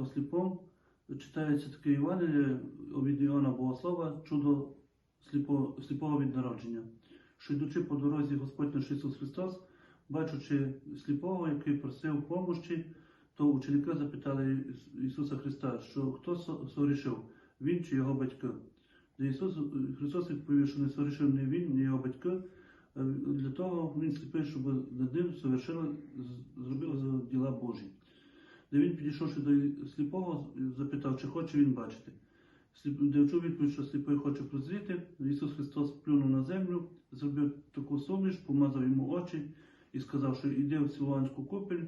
о сліпом читається таке Євангеліє від Іоанна Богослова, чудо сліпо, сліпого від народження. Що йдучи по дорозі Господь наш Ісус Христос, бачучи сліпого, який просив помощі, то ученики запитали Іс- Ісуса Христа, що хто сорішив, він чи його батьки. Де Ісус Христос відповів, що не сорішив не він, ні його батьки. Е, Для того він сліпий, щоб ним совершили, з- діла Божі. Де він, підійшовши до сліпого, запитав, чи хоче він бачити. Чув відповідь, що сліпий хоче прозріти, Ісус Христос плюнув на землю, зробив таку суміш, помазав йому очі і сказав, що йди в Силуанську купель,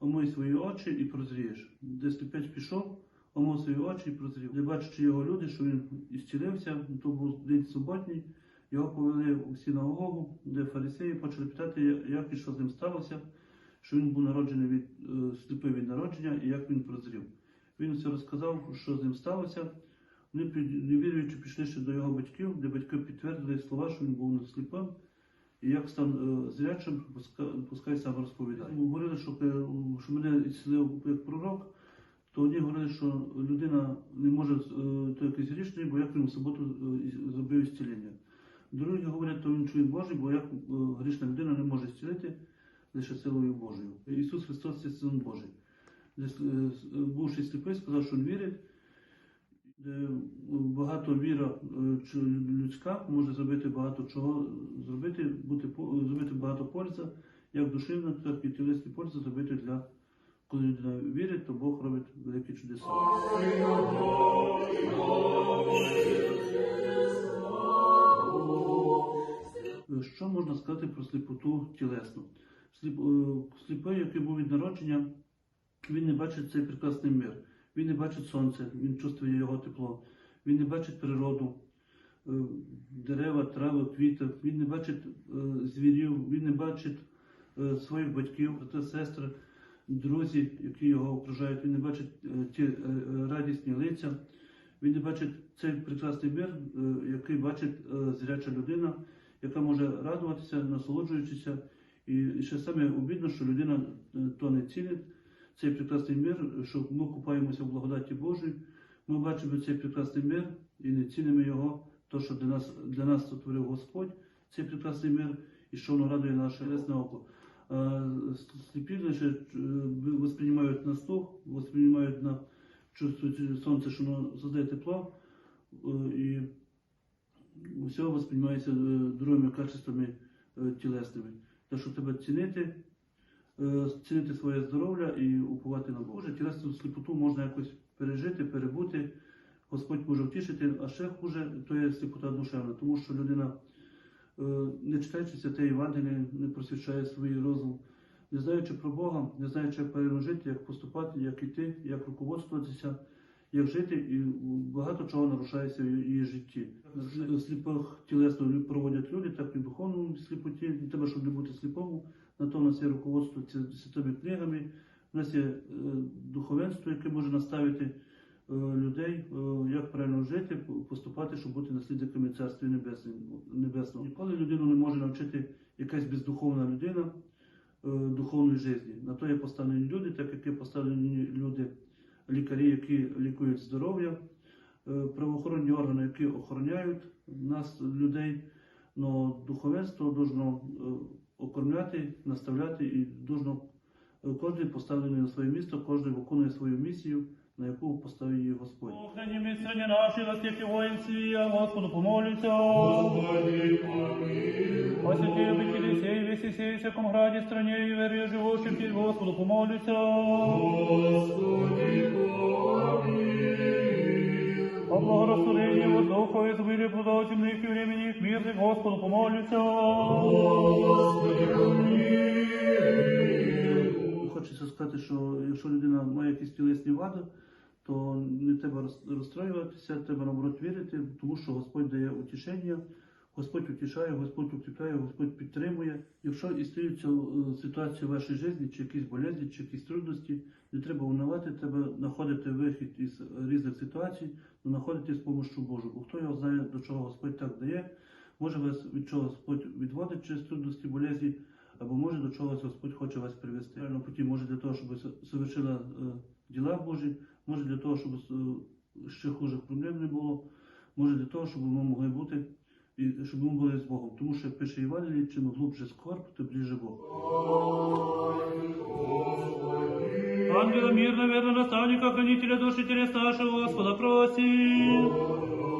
омий свої очі і прозрієш. Де сліпець пішов, омив свої очі і прозрів. Де бачачи його люди, що він ісцілився, то був день суботній, його повели у синагогу, де фарисеї почали питати, як і що з ним сталося, що він був народжений від е, сліпий від народження і як він прозрів. Він все розказав, що з ним сталося. Вони, не віруючи, пішли ще до його батьків, де батьки підтвердили слова, що він був не сліпим, і як стан е, зрячим, пускай, сам розповідає. Говорили, що, е, що мене ісцелив як пророк, то одні говорили, що людина не може, то якийсь грішний, бо як він в суботу зробив ісцілення. Другі говорять, то він чує Божий, бо як е, грішна людина не може зцілити лише силою Божою. Ісус Христос це Син Божий. Е, е, бувши сліпий, сказав, що він вірить, багато віра людська може зробити багато чого, зробити, бути, зробити багато польза, як душевна, так і тілесні пользи зробити для коли людина вірить, то Бог робить великі чудеса. Сказати про сліпоту тілесну? Сліп, е, сліпий, який був від народження, він не бачить цей прекрасний мир. Він не бачить сонце, він чувствує його тепло. Він не бачить природу, е, дерева, трави, квіти. Він не бачить е, звірів, він не бачить своїх батьків, брати, сестри, друзі, які його окружають. Він не бачить ті радісні лиця. Він не бачить цей прекрасний мир, який бачить зряча людина, яка може радуватися, насолоджуючися. І ще саме обідно, що людина е, то не цінить цей прекрасний мир, що ми купаємося в благодаті Божій. Ми бачимо цей прекрасний мир і не цінимо його, то, що для нас, для нас сотворив Господь, цей прекрасний мир, і що воно радує наше лесне око. А сліпі лише е, восприймають на слух, восприймають на чувствують сонце, що воно создає тепло, е, і все восприймається е, другими качествами е, тілесними. Так що треба цінити, е, цінити своє здоров'я і уповати на Боже. Тілесну сліпоту можна якось пережити, перебути. Господь може втішити, а ще хуже то є сліпота душевна, тому що людина, не читаючи святе Євангеліє, не просвічає свій розум, не знаючи про Бога, не знаючи, як правильно жити, як поступати, як іти, як руководствуватися, як жити, і багато чого нарушається в її житті. Сліпих тілесно проводять люди, так і в духовному сліпоті. Не треба, щоб не бути сліпому. На то в нас є руководство святими книгами. У нас є е, духовенство, яке може наставити е, людей, е, як правильно жити, поступати, щоб бути наслідниками Царства Небесного. Ніколи людину не може навчити якась бездуховна людина духовної житті. На то є поставлені люди, так як є поставлені люди, лікарі, які лікують здоров'я, е, правоохоронні органи, які охороняють нас, людей. Но духовенство должно е, окормляти, наставляти і должно е, кожен поставлений на своє місто, кожен виконує свою місію, на яку поставив її Господь. Охрані місцення наші, ластівки воїнці, я Господу помолюся. О святі обители сей, весь и сей, всяком граде, стране и вере живущим, під Господу помолюся. О благорастворении воздуха, изобилие плодов земных и времени их мирных, Господу помолюся. Хочеться якщо людина має якісь тілесні вади, то не треба розстроюватися, треба наоборот вірити, тому що Господь дає утішення, Господь утішає, Господь укріпляє, Господь підтримує. Якщо історюється е, ситуація в вашій житті, чи якісь болезні, чи якісь трудності, не треба унивати, треба знаходити вихід із різних ситуацій, знаходити з допомогою Божу. Бо хто його знає, до чого Господь так дає, може вас від чого Господь відводить через трудності, болезні, або може до чогось Господь хоче вас привести. Реально путі може для того, щоб ви совершили е, діла Божі, може для того, щоб е, ще хуже проблем не було, може для того, щоб ми могли бути і щоб ми були з Богом. Тому що як пише Івангеліє, чим глубже скорб, то ближе Бог. Ангела мирно, верно, наставника, хранителя души телес нашего, Господа просим.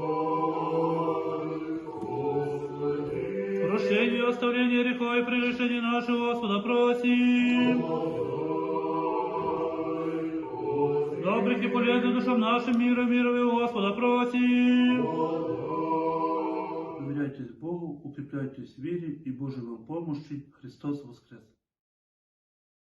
оставление греха и прегрешения нашего, Господа просим. Добрых и полезных душам нашим миром, мировым, Господа просим. Довіряйтесь Богу, укріпляйтесь в вірі і Божій вам помощі. Христос Воскрес!